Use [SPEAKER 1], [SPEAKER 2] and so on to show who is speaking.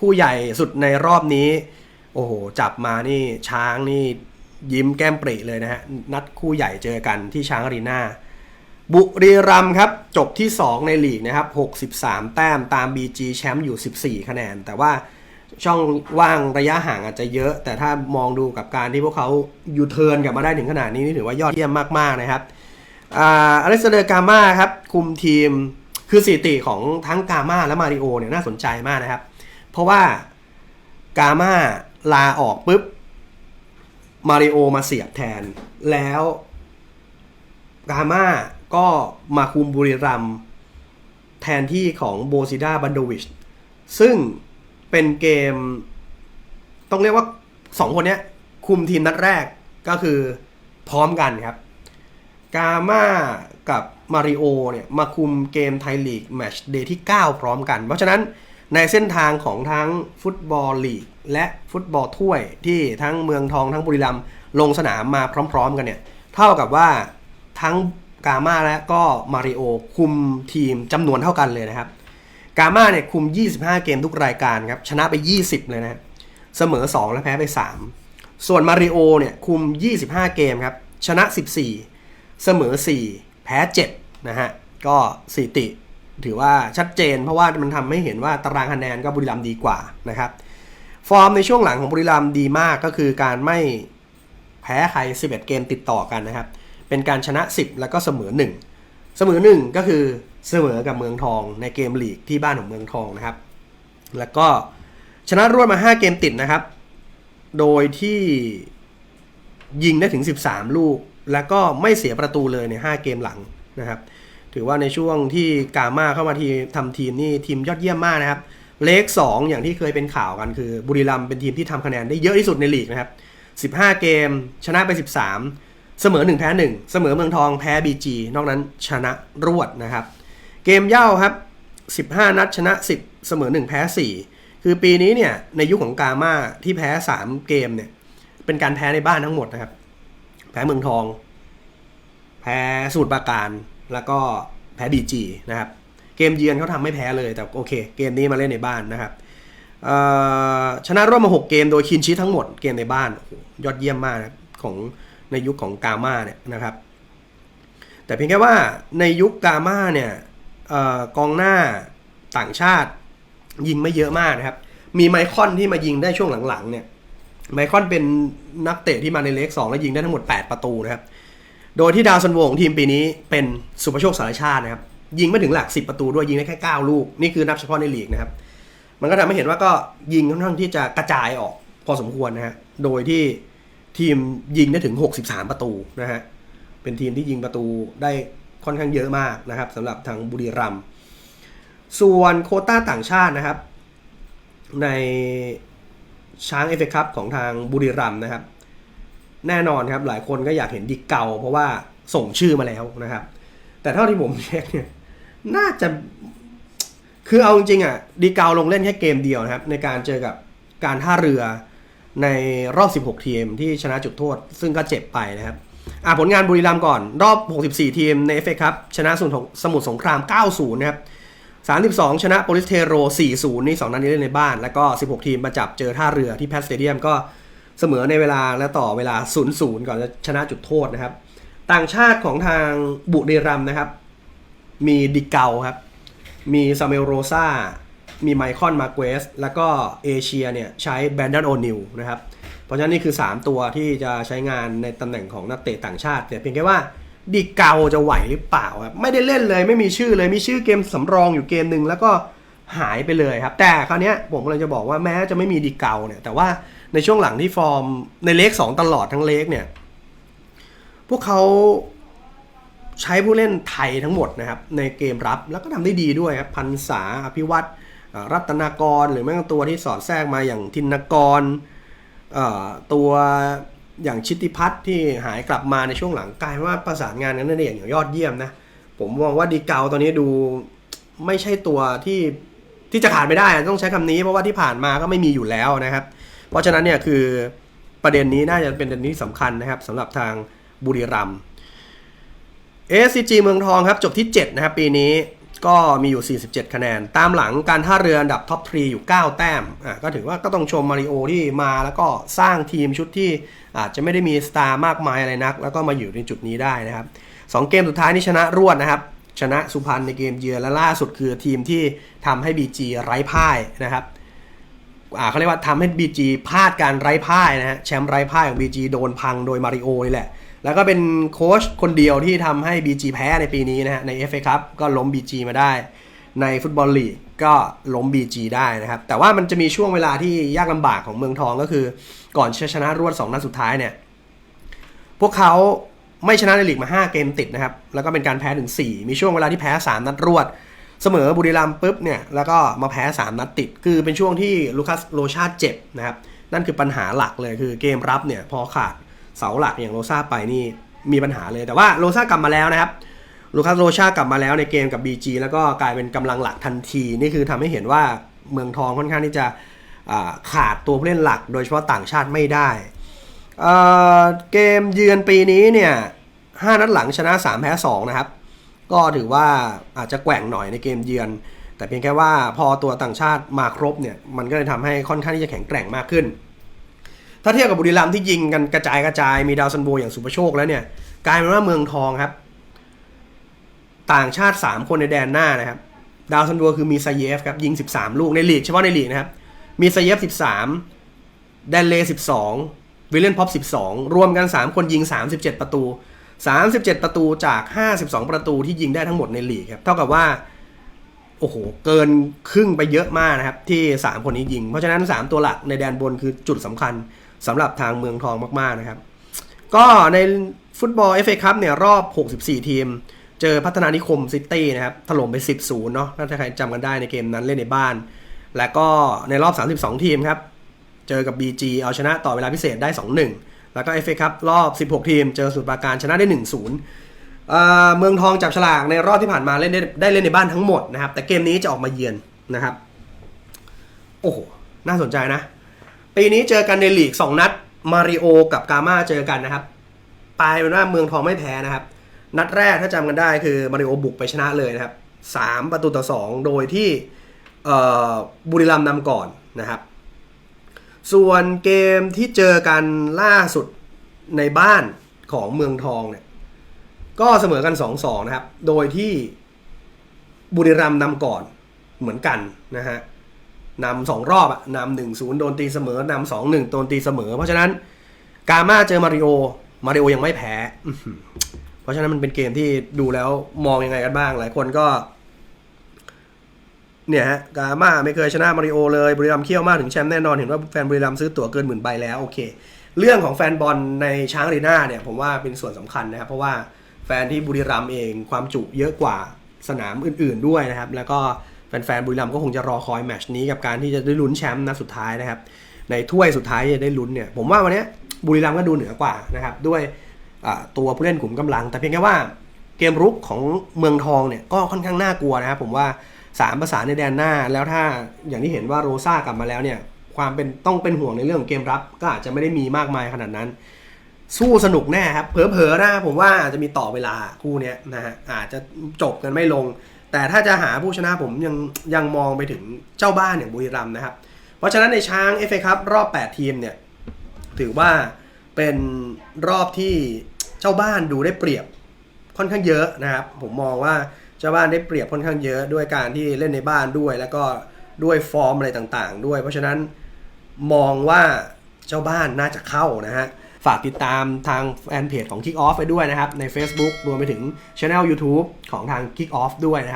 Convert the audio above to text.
[SPEAKER 1] คู่ใหญ่สุดในรอบนี้ โอ้โห จับมานี่ช้างนี่ยิ้มแก้มปริเลยนะฮะ นัดคู่ใหญ่เจอกันที่ช้างอารีนาบุรีรัมครับ จบที่ 2 ในลีกนะครับ 63 แต้มตาม BG แชมป์อยู่ 14 คะแนน แต่ว่าช่องว่างระยะห่างอาจจะเยอะ แต่ถ้ามองดูกับการที่พวกเขายูเทิร์นกลับมาได้ถึงขนาดนี้นี่ถือว่ายอดเยี่ยมมากๆนะครับอาอเล็กซานเดอร์กามาครับ คุมทีมคือสถิติของทั้งกามาและมาริโอเนี่ยน่าสนใจมากนะครับ เพราะว่ากามาลาออกปุ๊บมาริโอมาเสียบแทน แล้วกามาก็มาคุมบุรีรัมแทนที่ของโบซิดาบันโดวิช ซึ่งเป็นเกม ต้องเรียกว่าสองคนนี้คุมทีมนัดแรกก็คือพร้อมกันครับ กาม่ากับมาริโอเนี่ยมาคุมเกมไทยลีกแมชเดย์ที่ 9 พร้อมกัน เพราะฉะนั้น ในเส้นทางของทั้งฟุตบอลลีก และฟุตบอลถ้วยที่ทั้งเมืองทองทั้งบุรีรัมย์ลงสนามมาพร้อม ๆ กันเนี่ย เท่ากับว่าทั้งกาม่าและก็มาริโอคุมทีมจำนวนเท่ากันเลยนะครับ กาม่าเนี่ยคุม 25 เกมทุกรายการครับชนะไป 20 เลยนะเสมอ 2 และแพ้ไป 3 ส่วนมาริโอเนี่ยคุม 25 เกมครับชนะ 14 เสมอ 4 แพ้ 7 นะฮะก็สิติ ถือว่าชัดเจน เพราะว่ามันทำให้เห็นว่าตารางคะแนนก็บุรีรัมย์ดีกว่านะครับ ฟอร์มในช่วงหลังของบุรีรัมย์ดีมากก็คือการไม่แพ้ใคร 11 เกมติดต่อกันนะครับ เป็นการชนะ 10 แล้วก็เสมอ 1 เสมอ 1 ก็คือเสมอกับเมืองทองในเกมลีกที่บ้านของเมืองทองนะครับ แล้วก็ชนะรวดมา 5 เกมติดนะครับ โดยที่ยิงได้ถึง 13 ลูก แล้วก็ไม่เสียประตูเลยใน 5 เกมหลังนะครับ ถือว่าในช่วงที่กาม่าเข้ามาทีทำทีมนี่ทีมยอดเยี่ยมมากนะครับ เลข 2 อย่างที่เคยเป็นข่าวกันคือบุรีรัมเป็นทีมที่ทำคะแนนได้เยอะที่สุดในลีกนะครับ 15 เกม ชนะไป 13 เสมอ 1 แพ้ 1 เสมอเมืองทองแพ้ BG นอกนั้นชนะรวดนะครับ เกมเย่าครับ 15 นัดชนะ 10 เสมอ 1 แพ้ 4 คือปีนี้เนี่ยในยุคของกาม่าที่แพ้ 3 เกมเนี่ยเป็นการแพ้ในบ้านทั้งหมดนะครับ แพ้เมืองทอง แพ้สมุทรปราการ แล้วก็แพ้ BG นะครับ เกมเยือนเขาทำไม่แพ้เลยแต่โอเค เกมนี้มาเล่นในบ้านนะครับชนะรวดมา 6 เกมโดยคินชีทั้งหมดเกมในบ้าน ยอดเยี่ยมมากของในยุคของกาม่าเนี่ยนะครับ แต่เพียงแค่ว่าในยุคกาม่าเนี่ยออกองหน้าต่างชาติยิงไม่เยอะมากนะครับ มีไมคอนที่มายิงได้ช่วงหลังๆเนี่ยไมคอนเป็นนักเตะที่มาในเลขสองแล้วยิงได้ทั้งหมด 8 ประตูนะครับ โดยที่ดาวซันโวของทีมปีนี้เป็นสุภโชคสารชาตินะครับ ยิงไม่ถึงหลัก 10 ประตูด้วยยิงได้แค่ 9 ลูก นี่คือนับเฉพาะในลีกนะครับ มันก็ทำให้เห็นว่าก็ยิงค่อนข้างที่จะกระจายออกพอสมควรนะฮะ โดยที่ทีมยิงได้ถึง 63 ประตูนะฮะ เป็นทีมที่ยิงประตูได้ค่อนข้างเยอะมากนะครับสำหรับทางบุรีรัมย์ส่วนโคต้าต่างชาตินะครับ ในช้างเอฟเอคัพของทางบุรีรัมย์นะครับ แน่นอนครับหลายคนก็อยากเห็นดิกเกาเพราะว่าส่งชื่อมาแล้วนะครับ แต่เท่าที่ผมเช็คเนี่ยน่าจะคือเอาจริงๆอะดีเกาลงเล่นแค่เกมเดียวนะครับ ในการเจอกับการท่าเรือในรอบ 16 ทีมที่ชนะจุดโทษ ซึ่งก็เจ็บไปนะครับอะผลงานบุรีรัมย์ก่อน รอบ 64 ทีมใน FA ครับชนะสมุทรสมุทรสงคราม 90 นะครับ 32 ชนะโปลิสเทโร 40 นี่ 2 นัดนี้เล่นในบ้าน แล้วก็ 16 ทีมมาจับเจอท่าเรือที่แพสเตเดียมก็ เสมอในเวลาและต่อเวลา 0-0 ก่อนจะชนะจุดโทษนะครับ ต่างชาติของทางบุรีรัมนะครับ มีดิเกาครับ มีซาเมลโรซามีไมคอนมาเกสแล้วก็เอเชียเนี่ยใช้แบรนดอนโอนิลนะครับ เพราะฉะนั้นนี่คือ 3 ตัวที่จะใช้งานในตำแหน่งของนักเตะต่างชาติแต่เพียงแค่ว่าดิเกาจะไหวหรือเปล่าครับไม่ได้เล่นเลยไม่มีชื่อเลยมีชื่อเกมสำรองอยู่เกมหนึ่งแล้วก็หายไปเลยครับ แต่คราวนี้ผมกำลังจะบอกว่าแม้จะไม่มีดิเกาเนี่ยแต่ว่า ในช่วงหลังที่ฟอร์มในเลข2ตลอดทั้งเลขเนี่ย พวกเขาใช้ผู้เล่นไทยทั้งหมดนะครับ ในเกมรับแล้วก็ทำได้ดีด้วยครับพันษาอภิวัตรรัตนากรหรือแม้กระทั่งตัวที่สอดแทรกมาอย่างทินกรตัวอย่างชิติพัฒน์ที่หายกลับมาในช่วงหลังกลายว่าประสานงานกันได้อย่างยอดเยี่ยมนะ ผมมองว่าดีเกาตอนนี้ดูไม่ใช่ตัวที่ที่จะขาดไม่ได้ต้องใช้คำนี้เพราะว่าที่ผ่านมาก็ไม่มีอยู่แล้วนะครับ เพราะฉะนั้นเนี่ยคือประเด็นนี้น่าจะเป็นประเด็นที่สำคัญนะครับสำหรับทางบุรีรัมย์ SCG เมืองทองครับจบที่ 7 นะครับ ปีนี้ก็มีอยู่ 47 คะแนน ตามหลังการท่าเรืออันดับท็อปทรีอยู่ 9 แต้มอะก็ถือว่าก็ต้องชมมาริโอที่มาแล้วก็สร้างทีมชุดที่อาจจะไม่ได้มีสตาร์มากมายอะไรนัก แล้วก็มาอยู่ในจุดนี้ได้นะครับสองเกมสุดท้ายนี่ชนะรวดนะครับ ชนะสุพรรณในเกมเยือนและล่าสุดคือทีมที่ทำให้ BG ไร้พ่ายนะครับ เขาเรียกว่าทำให้ BG พลาดการไร้พ่ายนะฮะแชมป์ไร้พ่ายของ BG โดนพังโดยมาริโอนี่แหละ แล้วก็เป็นโค้ชคนเดียวที่ทำให้ BG แพ้ในปีนี้นะฮะใน FA ครับก็ล้ม BG มาได้ ในฟุตบอลลีกก็ล้ม BG ได้นะครับ แต่ว่ามันจะมีช่วงเวลาที่ยากลำบากของเมืองทองก็คือ ก่อนชนะรวด2นัดสุดท้ายเนี่ยพวกเขาไม่ชนะในลีกมา 5 เกมติดนะครับแล้วก็เป็นการแพ้ถึง4มีช่วงเวลาที่แพ้ 3 นัดรวด เสมอบุรีรัมย์ปุ๊บเนี่ยแล้วก็มาแพ้ 3 นัดติด คือเป็นช่วงที่ลูคัสโรชาเจ็บนะครับ นั่นคือปัญหาหลักเลยคือเกมรับเนี่ยพอขาดเสาหลักอย่างโรซาไปนี่มีปัญหาเลยแต่ว่าโรซากลับมาแล้วนะครับลูคัสโรชากลับมาแล้วในเกมกับ BG แล้วก็กลายเป็นกำลังหลักทันทีนี่คือทำให้เห็นว่าเมืองทองค่อนข้างที่จะขาดตัวผู้เล่นหลัก โดยเฉพาะต่างชาติไม่ได้เเกมเยือนปีนี้เนี่ย5นัดหลังชนะ 3 แพ้ 2 นะครับ ก็ถือว่าอาจจะแกว่งหน่อยในเกมเยือน แต่เพียงแค่ว่าพอตัวต่างชาติมาครบเนี่ยมันก็เลยทำให้ค่อนข้างที่จะแข็งแกร่งมากขึ้น ถ้าเทียบกับบุรีรัมย์ที่ยิงกันกระจายกระจายมีดาวซันโบอย่างสุภโชคแล้วเนี่ยกลายเป็นว่าเมืองทองครับ ต่างชาติ 3 คนในแดนหน้านะครับดาวซันโบคือมีไซเยฟครับยิง 13 ลูกในลีกเฉพาะในลีกนะครับมีไซเยฟ 13 แดนเล 12 วิลเลนพ็อป 12 รวมกัน 3 คนยิง 37 ประตู 37 ประตูจาก 52 ประตูที่ยิงได้ทั้งหมดในลีกครับ เท่ากับว่า โอ้โห เกินครึ่งไปเยอะมากนะครับ ที่ 3 คนนี้ยิง เพราะฉะนั้น 3 ตัวหลักในแดนบนคือจุดสำคัญสำหรับทางเมืองทองมากๆนะครับ ก็ในฟุตบอล FA คัพเนี่ยรอบ 64 ทีม เจอพัฒนานิคมซิตี้นะครับ ถล่มไป 10-0 เนาะถ้าใครจำกันได้ในเกมนั้นเล่นในบ้าน และก็ในรอบ 32 ทีมครับ เจอกับ BG เอาชนะต่อเวลาพิเศษได้ 2-1 แล้วก็ FA คัพรอบ 16 ทีม เจอสุดปราการชนะได้ 1-0เอ่อเมืองทองจับฉลากในรอบที่ผ่านมาเล่นได้ได้เล่นในบ้านทั้งหมดนะครับ แต่เกมนี้จะออกมาเยือนนะครับ โอ้โห น่าสนใจนะ ปีนี้เจอกันในลีก 2 นัด มาริโอกับกาม่าเจอกันนะครับปลายเป็นว่าเมืองทองไม่แพ้นะครับ นัดแรกถ้าจำกันได้คือมาริโอบุกไปชนะเลยนะครับสามประตูต่อสองโดยที่บุรีรัมย์นำก่อนนะครับ ส่วนเกมที่เจอกันล่าสุดในบ้านของเมืองทองเนี่ย ก็เสมอกัน 2-2 นะครับ โดยที่บุรีรัมย์นำก่อนเหมือนกันนะฮะนำสองรอบอะนำหนึ่งศูนย์โดนตีเสมอนำสองหนึ่งโดนตีเสมอ เพราะฉะนั้นกาม่าเจอมาริโอ มาริโอยังไม่แพ้ เพราะฉะนั้นมันเป็นเกมที่ดูแล้วมองยังไงกันบ้าง หลายคนก็ เนี่ยฮะกาม่าไม่เคยชนะมาริโอเลยบุรีรัมย์เขี้ยวมากถึงแชมป์แน่นอนเห็นว่าแฟนบุรีรัมย์ซื้อตั๋วเกินหมื่นใบแล้วโอเค เรื่องของแฟนบอลในช้างรีนาเนี่ยผมว่าเป็นส่วนสำคัญนะครับเพราะว่าแฟนที่บุรีรัมย์เองความจุเยอะกว่าสนามอื่น ๆด้วยนะครับ แล้วก็แฟนๆบุรีรัมย์ก็คงจะรอคอยแมชนี้กับการที่จะได้ลุ้นแชมป์นัดสุดท้ายนะครับ ในถ้วยสุดท้ายจะได้ลุ้นเนี่ยผมว่าวันนี้บุรีรัมย์ก็ดูเหนือกว่านะครับด้วยตัวผู้เล่นกลุ่มกำลัง แต่เพียงแค่ว่าเกมรุกของเมืองทองเนี่ยก็ค่อนข้างน่ากลัวนะครับผมว่า สามประสานในแดนหน้า แล้วถ้าอย่างที่เห็นว่าโรซ่ากลับมาแล้วเนี่ยความเป็นต้องเป็นห่วงในเรื่องของเกมรับ ก็อาจจะไม่ได้มีมากมายขนาดนั้น สู้สนุกแน่ครับ เผลอๆนะผมว่าอาจจะมีต่อเวลาคู่เนี้ยนะฮะอาจจะจบกันไม่ลง แต่ถ้าจะหาผู้ชนะผมยังยังมองไปถึงเจ้าบ้านอย่างบุรีรัมย์นะครับ เพราะฉะนั้นในช้าง FA ครับรอบ 8 ทีมเนี่ยถือว่าเป็นรอบที่เจ้าบ้านดูได้เปรียบค่อนข้างเยอะนะครับ ผมมองว่า เจ้าบ้านได้เปรียบค่อนข้างเยอะด้วยการที่เล่นในบ้านด้วย แล้วก็ด้วยฟอร์มอะไรต่างๆ ด้วย เพราะฉะนั้นมองว่าเจ้าบ้านน่าจะเข้านะฮะฝากติดตามทางแฟนเพจของ Kick Off ไปด้วยนะครับ ใน Facebook รวมไปถึงช anel YouTube ของทาง Kick Off ด้วยนะครับ